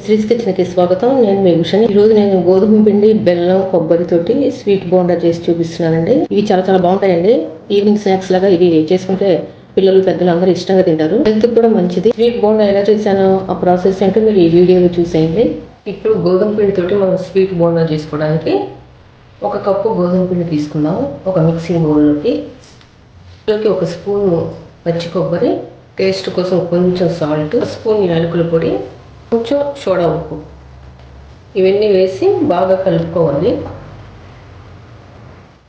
శ్రీస్ కిచెన్కి స్వాగతం. నేను మీ ఉషని. ఈ రోజు నేను గోధుమ పిండి బెల్లం కొబ్బరి తోటి స్వీట్ బోండా చేసి చూపిస్తున్నానండి. ఇవి చాలా చాలా బాగుంటాయండి. ఈవినింగ్ స్నాక్స్ లాగా ఇవి చేసుకుంటే పిల్లలు పెద్దలు అందరూ ఇష్టంగా తింటారు. హెల్త్ కూడా మంచిది. స్వీట్ బోండా ఎలా చేశానో ఆ ప్రాసెస్ ఏంటో మీరు ఈ వీడియోలో చూసేయండి. ఇప్పుడు గోధుమ పిండి తోటి మనం స్వీట్ బోండా చేసుకోవడానికి ఒక కప్పు గోధుమ పిండి తీసుకుందాం. ఒక మిక్సింగ్ బౌల్లోకి. ఇందులోకి ఒక స్పూన్ పచ్చి కొబ్బరి టేస్ట్ కోసం కొంచెం సాల్ట్ స్పూన్ యాలకుల పొడి కొంచెం సోడా ఉప్పు. ఇవన్నీ వేసి బాగా కలుపుకోవాలి.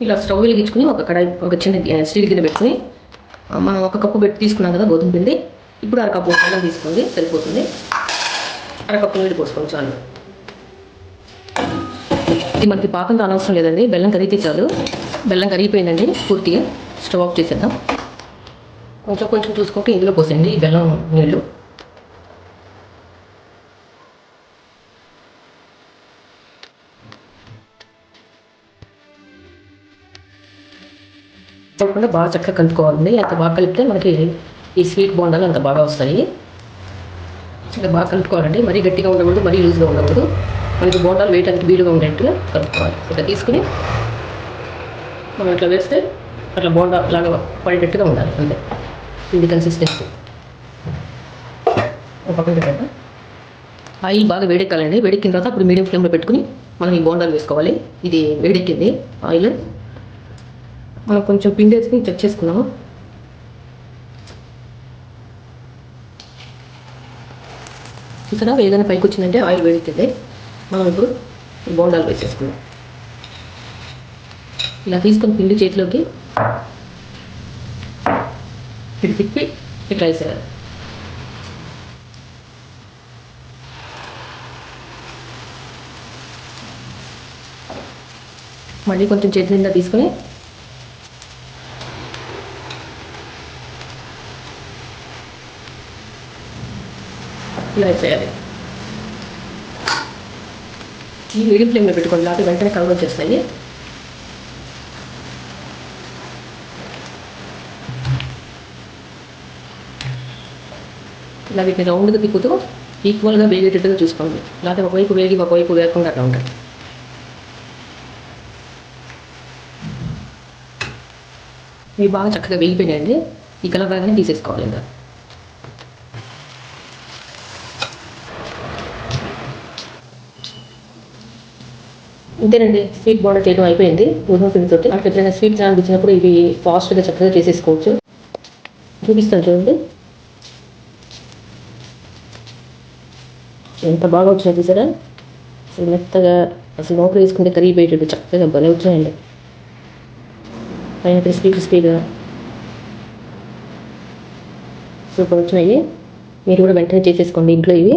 ఇలా స్టవ్ వెలిగించుకుని ఒక కడాయి ఒక చిన్న స్టీల్ గిన్నె పెట్టుకుని మనం ఒక కప్పు పెట్టి తీసుకున్నాం కదా గోధుమ పిండి. ఇప్పుడు అరకప్పు బెల్లం తీసుకోండి సరిపోతుంది. అరకప్పు నీళ్ళు పోసుకోండి చాలు. ఇది మనకి పాకం అనవసరం లేదండి. బెల్లం కరిగితే చాలు. బెల్లం కరిగిపోయిందండి. పూర్తిగా స్టవ్ ఆఫ్ చేసేద్దాం. కొంచెం కొంచెం చూసుకుంటే ఇందులో పోసేయండి ఈ బెల్లం నీళ్ళు కాకుండా బాగా చక్కగా కలుపుకోవాలండి. అంత బాగా కలిపితే మనకి ఈ స్వీట్ బోండాలు అంత బాగా వస్తాయి. ఇలా బాగా కలుపుకోవాలండి. మరీ గట్టిగా ఉండకూడదు మరీ లూజ్గా ఉండకూడదు. మనకి బోండాలు వేయడానికి వీలుగా ఉండేట్టుగా కలుపుకోవాలి. ఇట్లా తీసుకుని మనం ఇట్లా వేస్తే అట్లా బోండా లాగా పడేటట్టుగా ఉండాలి. అంతే. ఇది కన్సిస్టెన్సీ ఒక పక్కన పెట్టండి. ఆయిల్ బాగా వేడెక్కాలండి. వేడెక్కిన తర్వాత అప్పుడు మీడియం ఫ్లేమ్లో పెట్టుకుని మనం ఈ బోండాలు వేసుకోవాలి. ఇది వేడెక్కింది ఆయిల్. మనం కొంచెం పిండి వేసుకుని చెక్ చేసుకున్నాము ఇక్కడ ఏదైనా పైకి వచ్చిందంటే ఆయిల్ వేడెక్కింది. మనం ఇప్పుడు బోండాలు వేసేసుకుందాం. ఇలా తీసుకొని పిండి చేతిలోకి తిప్పి ఇట్లా వేసేయాలి. మళ్ళీ కొంచెం చేతి నిండా తీసుకొని ఇలా చేయాలి ఈ మీడియం ఫ్లేమ్లో పెట్టుకోండి లేకపోతే వెంటనే కలర్ వచ్చేస్తాయి ఇలా వీటిని రౌండ్గా తిప్పుతూ ఈక్వల్గా వేగేటట్టుగా చూసుకోండి. లేకపోతే ఒకవైపు వేగి ఒకవైపు వేగకుండా అట్లా ఉంటుంది ఇవి బాగా చక్కగా వెళ్ళిపోయినాయండి ఈ కలర్ రాగానే తీసేసుకోవాలి ఇంకా. ఇంతేనండి స్వీట్ బోండా చేయడం అయిపోయింది. గోధుమ పిండితో నాకు ఎప్పుడైనా స్వీట్ అనిపించినప్పుడు ఇవి ఫాస్ట్గా చక్కగా చేసేసుకోవచ్చు. చూపిస్తాను చూడండి. ఎంత బాగా వచ్చినాయి చూసారా అసలు మెత్తగా అసలు నోట్లో వేసుకుంటే కరిగిపోయేటట్టు చక్కగా భలే వచ్చాయండి. పైన క్రిస్పీ క్రిస్పీగా సూపర్ వచ్చినాయి. మీరు కూడా వెంటనే చేసేసుకోండి ఇంట్లో ఇవి.